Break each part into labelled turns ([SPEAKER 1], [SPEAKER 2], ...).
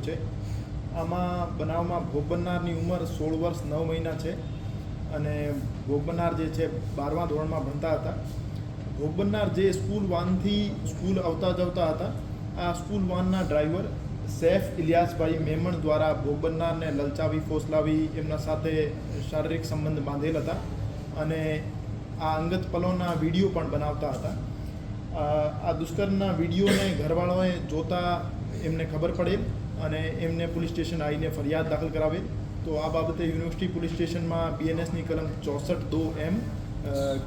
[SPEAKER 1] છે. આમાં બનાવમાં ભોગ બનનારની ઉંમર સોળ વર્ષ નવ મહિના છે અને ભોગ બનનાર જે છે બારમા ધોરણમાં ભણતા હતા. ભોગ બનનાર જે સ્કૂલ વાનથી સ્કૂલ આવતા જવતા હતા, આ સ્કૂલ વાનના ડ્રાઈવર સૈફ ઇલિયાસભાઈ મેમણ દ્વારા ભોગ બનનારને લલચાવી, ફોસલાવી, એમના સાથે શારીરિક સંબંધ બાંધેલ હતા અને આ અંગત પલોના વીડિયો પણ બનાવતા હતા. આ દુષ્કર્મના વિડીયોને ઘરવાળાઓએ જોતા એમને ખબર પડે અને એમને પોલીસ સ્ટેશન આવીને ફરિયાદ દાખલ કરાવે. તો આ બાબતે યુનિવર્સિટી પોલીસ સ્ટેશનમાં બીએનએસની કલમ ચોસઠ દો એમ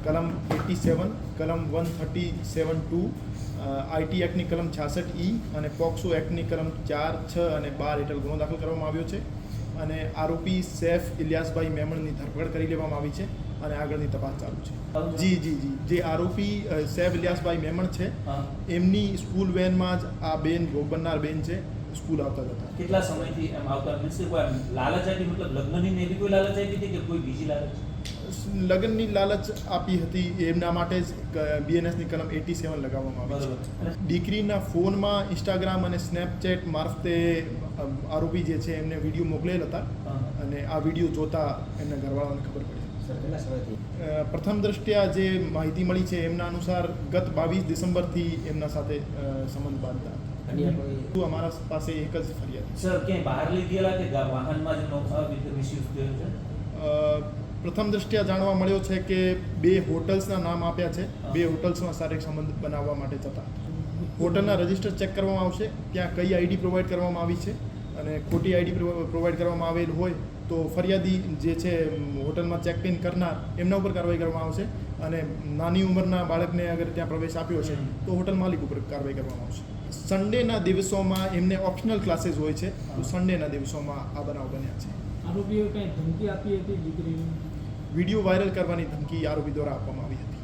[SPEAKER 1] કલમ એટી સેવન, કલમ one thirty seven two IT એક્ટની કલમ છાસઠ ઈ અને પોક્સો એક્ટની કલમ ચાર, છ અને બાર હેઠળ ગુનો દાખલ કરવામાં આવ્યો છે. અને આરોપી સૈફ ઇલિયાસભાઈ મેમણની ધરપકડ કરી લેવામાં આવી છે. અને આગળની તપાસ ચાલુ છે. જી જી જી. જે આરોપી સૈફ ઇલિયાસભાઈ મેમણ છે એમની સ્કૂલ વેનમાં જ આ બેન ભોગ બનનાર બેન છે સ્કૂલ આવતા હતા
[SPEAKER 2] કેટલા સમયથી એમ આવતા મીન્સ લાલચ આપી મતલબ લગ્નની ને એવી કોઈ લાલચ આપી હતી કે કોઈ બીજી લાલચ?
[SPEAKER 1] લગ્નની લાલચ આપી હતી એમના માટે જ બીએનએસની કલમ એટી સેવન લગાવવામાં આવી છે. દીકરીના ફોનમાં ઇન્સ્ટાગ્રામ અને સ્નેપચેટ મારફતે આરોપી જે છે એમને વીડિયો મોકલેલ હતા. અને આ વીડિયો જોતા એમના ઘરવાળાને ખબર પડી. પ્રથમ દ્રષ્ટિયા જે માહિતી મળી છે એમના અનુસાર ગત બાવીસ ડિસેમ્બરથી એમના સાથે સંબંધ બાંધતા હતા. અમારા પાસે એક જ ફરિયાદ
[SPEAKER 2] સર ક્યાંય બહાર લીધેલા કે વાહનમાં જ મિસયુઝ થયો છે?
[SPEAKER 1] પ્રથમ દ્રષ્ટિયા જાણવા મળ્યો છે કે બે હોટલ્સના નામ આપ્યા છે. બે હોટલ્સમાં શારીરિક સંબંધ બનાવવા માટે જતા. હોટલના રજિસ્ટર ચેક કરવામાં આવશે ત્યાં કઈ આઈડી પ્રોવાઈડ કરવામાં આવી છે અને ખોટી આઈડી પ્રોવાઈડ કરવામાં આવેલ હોય તો ફરિયાદી જે છે હોટલમાં ચેક ઇન કરનાર એમના ઉપર કાર્યવાહી કરવામાં આવશે અને નાની ઉંમરના બાળકને અગર ત્યાં પ્રવેશ આપ્યો છે તો હોટલ માલિક ઉપર કાર્યવાહી કરવામાં આવશે. સન્ડેના દિવસોમાં એમને ઓપ્શનલ ક્લાસીસ હોય છે તો સન્ડેના દિવસોમાં આ બનાવ બન્યા છે.
[SPEAKER 3] આરોપીઓએ કંઈ ધમકી આપી હતી દીકરીને?
[SPEAKER 1] વીડિયો વાયરલ કરવાની ધમકી આરોપી દ્વારા આપવામાં આવી હતી.